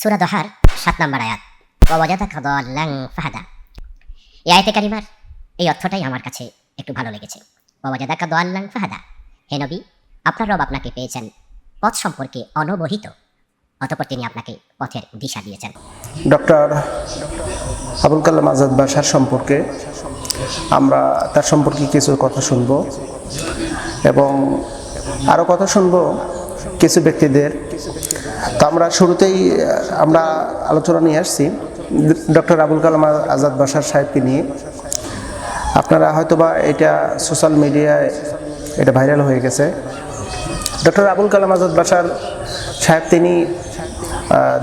সুরা দহার সাত নম্বর আয়াত। ওয়াজাদা কাদাল্লাং ফাহাদা। এই আয়তে কারিমার এই অর্থটাই আমার কাছে একটু ভালো লেগেছে। ওয়াজাদা কাদাল্লাং ফাহাদা। হে নবী, আপনার রব আপনাকে পেয়েছেন পথ সম্পর্কে অনবহিত, অতপর তিনি আপনাকে পথের দিশা দিয়েছেন। ডক্টর আবুল কালাম আজাদ বাসার সম্পর্কে আমরা তার সম্পর্কে কিছু কথা শুনব এবং আরও কথা শুনব কিছু ব্যক্তিদের তো আমরা শুরুতেই আমরা আলোচনা নিয়ে আসছি। ডক্টর আবুল কালাম আজাদ বাসার সাহেবকে নিয়ে। আপনারা হয়তোবা এটা সোশ্যাল মিডিয়ায় এটা ভাইরাল হয়ে গেছে। ডক্টর আবুল কালাম আজাদ বাসার সাহেব, তিনি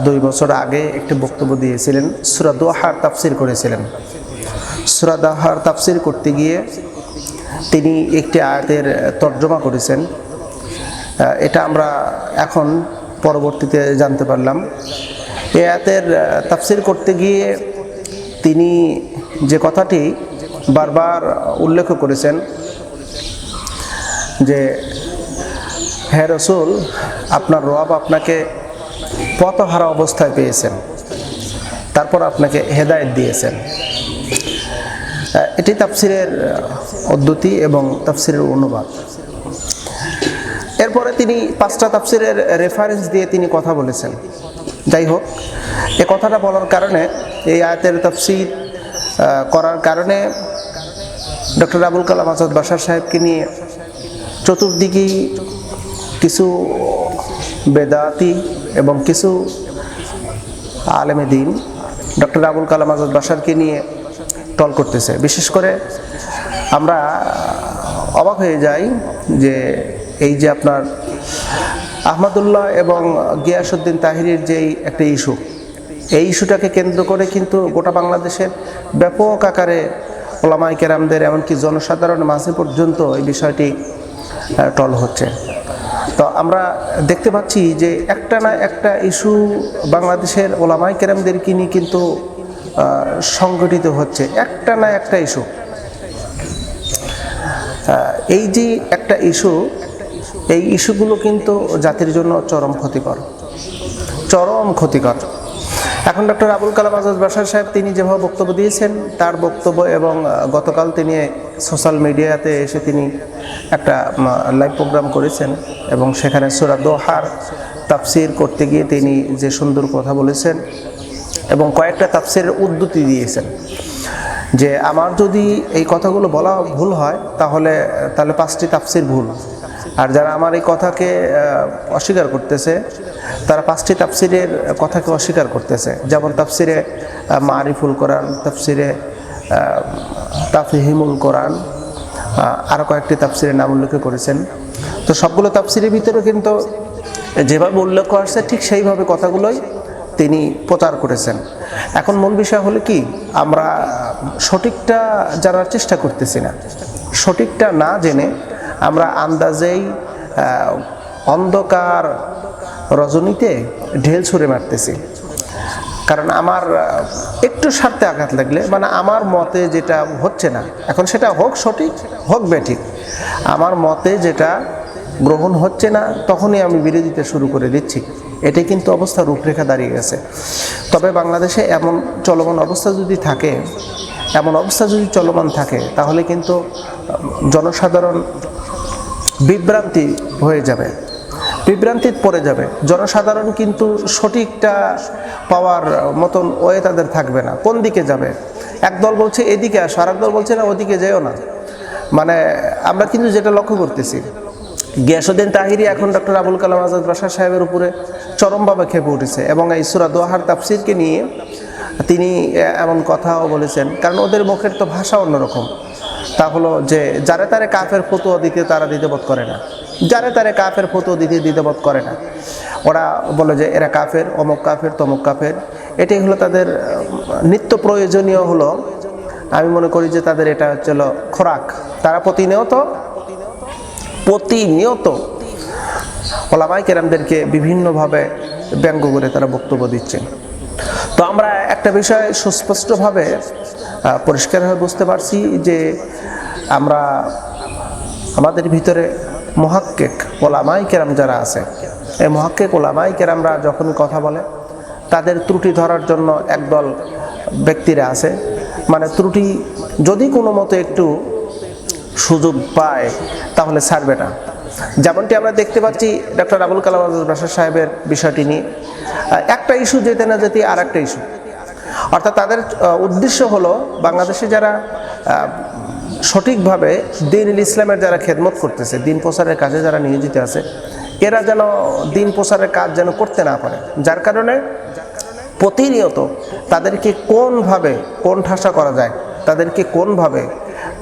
দুই বছর আগে একটি বক্তব্য দিয়েছিলেন, সুরা দোহার তাফসির করেছিলেন। সুরা দোহার তাফসির করতে গিয়ে তিনি একটি আয়াতের তর্জমা করেছেন। এটা আমরা এখন পরবর্তীতে জানতে পারলাম। এই আয়াতের তাফসির করতে গিয়ে তিনি যে কথাটি বারবার উল্লেখ করেছেন যে হ্যাঁ রসুল, আপনার রব আপনাকে পথহারা অবস্থায় পেয়েছেন। তারপর আপনাকে হেদায়ত দিয়েছেন। এটি তাফসিরের পদ্ধতি এবং তাফসিরের অনুবাদ। এরপরে তিনি পাঁচটা তাফসিরের রেফারেন্স দিয়ে তিনি কথা বলেছেন। যাই হোক এ কথাটা বলার কারণে, এই আয়াতের তাফসির করার কারণে ডক্টর আবুল কালাম আজাদ বাসার সাহেবকে নিয়ে চতুর্দিকেই কিছু বেদাতি এবং কিছু আলেমে দিন ডক্টর আবুল কালাম আজাদ বাসারকে নিয়ে টল করতেছে। বিশেষ করে আমরা অবাক হয়ে যাই যে এই যে আপনার আহমদুল্লাহ এবং গিয়াসুদ্দিন তাহিরের যেই একটা ইস্যু, এই ইস্যুটাকে কেন্দ্র করে কিন্তু গোটা বাংলাদেশের ব্যাপক আকারে ওলামাই কেরামদের এমনকি জনসাধারণ মাঝে পর্যন্ত এই বিষয়টি টল হচ্ছে। তো আমরা দেখতে পাচ্ছি যে একটা না একটা ইস্যু বাংলাদেশের ওলামাই কেরামদেরকে নিয়ে কিন্তু সংগঠিত হচ্ছে। একটা না একটা ইস্যু। এই যে একটা ইস্যু এই ইস্যুগুলো কিন্তু জাতির জন্য চরম ক্ষতিকর। চরম ক্ষতিকর। এখন ডক্টর আবুল কালাম আজাদ বাসার সাহেব তিনি যেভাবে বক্তব্য দিয়েছেন, তার বক্তব্য এবং গতকাল তিনি সোশ্যাল মিডিয়াতে এসে তিনি একটা লাইভ প্রোগ্রাম করেছেন এবং সেখানে সুরা দোহার তাফসির করতে গিয়ে তিনি যে সুন্দর কথা বলেছেন এবং কয়েকটা তাফসিরের উদ্ধৃতি দিয়েছেন যে, আমার যদি এই কথাগুলো বলা ভুল হয়, তাহলে তাহলে পাঁচটি তাফসির ভুল। আর যারা আমার এই কথাকে অস্বীকার করতেছে, তারা পাঁচটি তাফসিরের কথাকে অস্বীকার করতেছে। যেমন তাফসিরে মারিফুল কোরআন, তাফসিরে তাফহিমুল কোরআন আরও কয়েকটি তাফসিরের নাম উল্লেখ করেছেন। তো সবগুলো তাফসিরের ভিতরে কিন্তু যেভাবে উল্লেখ আসছে, ঠিক সেইভাবে কথাগুলোই তিনি প্রচার করেছেন। এখন মূল বিষয় হলো কি, আমরা সঠিকটা জানার চেষ্টা করতেছি না। সঠিকটা না জেনে আমরা আন্দাজেই অন্ধকার রজনীতে ঢেল ছুঁড়ে মারতেছি। কারণ আমার একটু স্বার্থে আঘাত লাগলে মানে আমার মতে যেটা হচ্ছে না, এখন সেটা হোক সঠিক, হোক বেঠিক, আমার মতে যেটা গ্রহণ হচ্ছে না, তখনই আমি বিরোধিতা শুরু করে দিচ্ছি। এটাই কিন্তু অবস্থা রূপরেখা দাঁড়িয়ে গেছে। তবে বাংলাদেশে এমন চলমান অবস্থা যদি থাকে, এমন অবস্থা যদি চলমান থাকে, তাহলে কিন্তু জনসাধারণ বিভ্রান্তি হয়ে যাবে। বিভ্রান্তিত পড়ে যাবে। জনসাধারণ কিন্তু সঠিকটা পাওয়ার মতন ওয়ে তাদের থাকবে না। কোন দিকে যাবে? একদল বলছে এদিকে আসো আর দল বলছে না, ওদিকে যেও না। মানে আমরা কিন্তু যেটা লক্ষ্য করতেছি গিয়াসুদ্দিন তাহিরি এখন ডক্টর আবুল কালাম আজাদ বাসার সাহেবের উপরে চরমভাবে খেপে উঠেছে এবং এই সুরা দোহার তাফসিরকে নিয়ে তিনি এমন কথাও বলেছেন। কারণ ওদের মুখের তো ভাষা অন্যরকম। তা হলো যে, যারে তারে কাফের ফতুয়া দিতে তারা দ্বিতীয়বোধ করে না। যারে তারে কাফের ফতুয়া দিতে দ্বিতীয়বোধ করে না। ওরা বলে যে, এরা কাফের, অমুক কাফের, তমুক কাফের। এটাই হলো তাদের নিত্য প্রয়োজনীয় হলো। আমি মনে করি যে, তাদের এটা হচ্ছে খোরাক। তারা প্রতিনিয়ত প্রতিনিয়ত ওলামাই কেরামদেরকে বিভিন্নভাবে ব্যঙ্গ করে তারা বক্তব্য দিচ্ছেন। তো আমরা একটা বিষয় সুস্পষ্টভাবে পরিষ্কারভাবে বুঝতে পারছি যে আমরা আমাদের ভিতরে মহাক্কেক ওলামাই কেরাম যারা আছে, এই মহাক্কেক ওলামাই কেরামরা যখন কথা বলে, তাদের ত্রুটি ধরার জন্য একদল ব্যক্তিরা আছে। মানে ত্রুটি যদি কোনো মতো একটু সুযোগ পায়, তাহলে ছাড়বে না। যেমনটি আমরা দেখতে পাচ্ছি ডক্টর আবুল কালাম আজাদ বাসার সাহেবের বিষয়টি নিয়ে। একটা ইস্যু যেতে না যেতে আর একটা ইস্যু অর্থাৎ তাদের উদ্দেশ্য হলো বাংলাদেশে যারা সঠিকভাবে দিন ইসলামের যারা খেদমত করতেছে, দিন প্রচারের কাজে যারা নিয়োজিত আছে, এরা যেন দিন প্রচারের কাজ যেন করতে না পারে। যার কারণে প্রতিনিয়ত তাদেরকে কোনভাবে কোন ঠাসা করা যায়, তাদেরকে কোনভাবে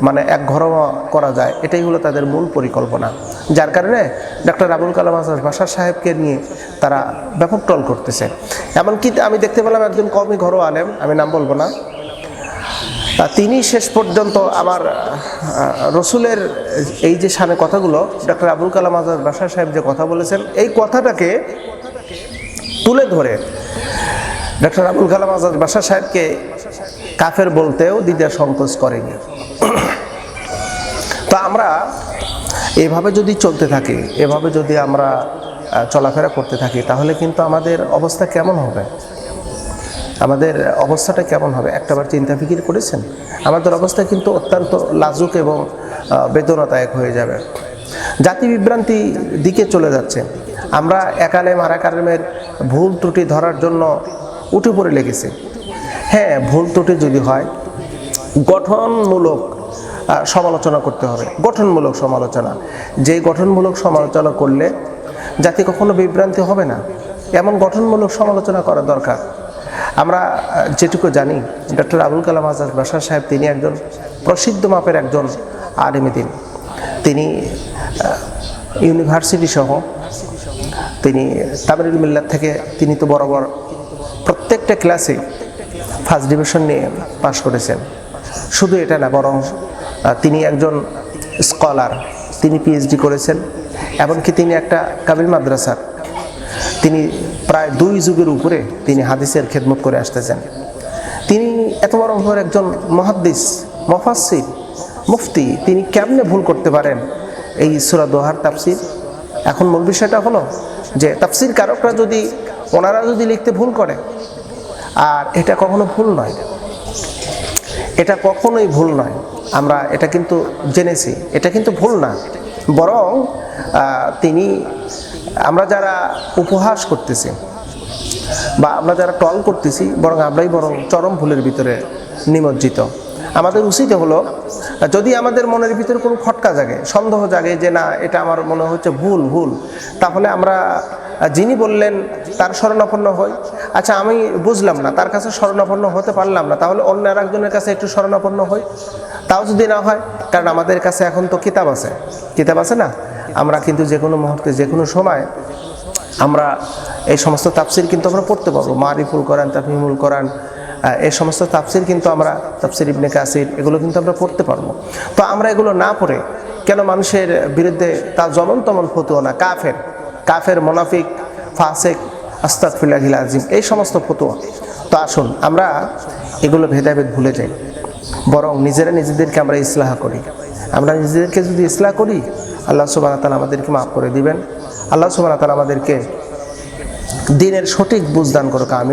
মানে এক ঘরোয়া করা যায়, এটাই হলো তাদের মূল পরিকল্পনা। যার কারণে ডক্টর আবুল কালাম আজাদ বাসার সাহেবকে নিয়ে তারা ব্যাপক টল করতেছে। এমনকি আমি দেখতে পেলাম একজন কমই ঘরোয়া আলেম, আমি নাম বলব না। তিনি শেষ পর্যন্ত আমার রসুলের এই যে সামনে কথাগুলো ডক্টর আবুল কালাম আজাদ বাসার সাহেব যে কথা বলেছেন, এই কথাটাকে তুলে ধরে ডক্টর আবুল কালাম আজাদ বাসা সাহেবকে কাফের বলতেও দ্বিতীয় সংকোচ করেনি। তো আমরা এভাবে যদি চলতে থাকি, এভাবে যদি আমরা চলাফেরা করতে থাকি, তাহলে কিন্তু আমাদের অবস্থা কেমন হবে? আমাদের অবস্থাটা কেমন হবে? একটাবার চিন্তা ফিকির করেছেন? আমাদের অবস্থা কিন্তু অত্যন্ত লাজুক এবং বেদনাদায়ক হয়ে যাবে। জাতি বিভ্রান্তি দিকে চলে যাচ্ছে। আমরা একালে আর একালেমের ভুল ত্রুটি ধরার জন্য উঠে পড়ে লেগেছি। হ্যাঁ ভুল ত্রুটি যদি হয় গঠনমূলক সমালোচনা করতে হবে। গঠনমূলক সমালোচনা। যে গঠনমূলক সমালোচনা করলে জাতি কখনো বিভ্রান্তি হবে না। এমন গঠনমূলক সমালোচনা করা দরকার। আমরা যেটুকু জানি, ডক্টর আবুল কালাম আজাদ বাসার সাহেব, তিনি একজন প্রসিদ্ধ মাপের একজন আলিমী দিন। তিনি ইউনিভার্সিটি সহ, তিনি তামিরুল মিল্লাত থেকে তিনি তো বরাবর প্রত্যেকটা ক্লাসে ফার্স্ট ডিভিশন নিয়ে পাশ করেছেন। শুধু এটা না, বরং তিনি একজন স্কলার। তিনি পিএইচডি করেছেন, এমনকি তিনি একটা কাবিল মাদ্রাসার। তিনি প্রায় দুই যুগের উপরে তিনি হাদিসের খেদমত করে আসতেছেন। তিনি এত বড় বড় একজন মহাদ্দিস মফাসির মুফতি, তিনি কেমনে ভুল করতে পারেন এই সুরা দোহার তাফসির? এখন মূল বিষয়টা হলো যে তাফসির কারকরা যদি, ওনারা যদি লিখতে ভুল করে, আর এটা কখনো ভুল নয়। এটা কখনোই ভুল নয়। আমরা এটা কিন্তু জেনেছি। এটা কিন্তু ভুল না। বরং তিনি, আমরা যারা উপহাস করতেছি বা আমরা যারা টল করতেছি, বরং আমরাই বরং চরম ভুলের ভিতরে নিমজ্জিত। আমাদের উচিত হলো, যদি আমাদের মনের ভিতরে কোনো খটকা জাগে, সন্দেহ জাগে যে না, এটা আমার মনে হচ্ছে ভুল ভুল, তাহলে আমরা, যিনি বললেন, তার শরণাপন্ন হই। আচ্ছা আমি বুঝলাম না। তার কাছে শরণাপন্ন হতে পারলাম না। তাহলে অন্য আর একজনের কাছে একটু শরণাপন্ন হই। তাও যদি না হয় কারণ আমাদের কাছে এখন তো কিতাব আছে। কিতাব আছে না? আমরা কিন্তু যে কোনো মুহূর্তে যে কোনো সময় আমরা এই সমস্ত তাফসির কিন্তু আমরা পড়তে পারব। মারিফুল কোরআন তাফিমুল কোরআন আহ, এই সমস্ত তাফসির কিন্তু আমরা তাফসির ইবনে কাসির এগুলো কিন্তু আমরা পড়তে পারব। তো আমরা এগুলো না পড়ে কেন মানুষের বিরুদ্ধে তা জমন তমন ফতুয়া না? কাফের কাফের মোনাফিক ফাসেক আস্তাকফিল্লাহিল আজিম এই সমস্ত ফতোয়া। তো আসুন, আমরা এগুলো ভেদাভেদ ভুলে যাই। বরং নিজেরা নিজেদেরকে আমরা ইসলাহ করি। আমরা নিজেদেরকে যদি ইসলাহ করি, আল্লাহ সুবাহ তালা আমাদেরকে মাফ করে দিবেন। আল্লাহ সুবাহ তালা আমাদেরকে দিনের সঠিক বুঝদান করুক আমি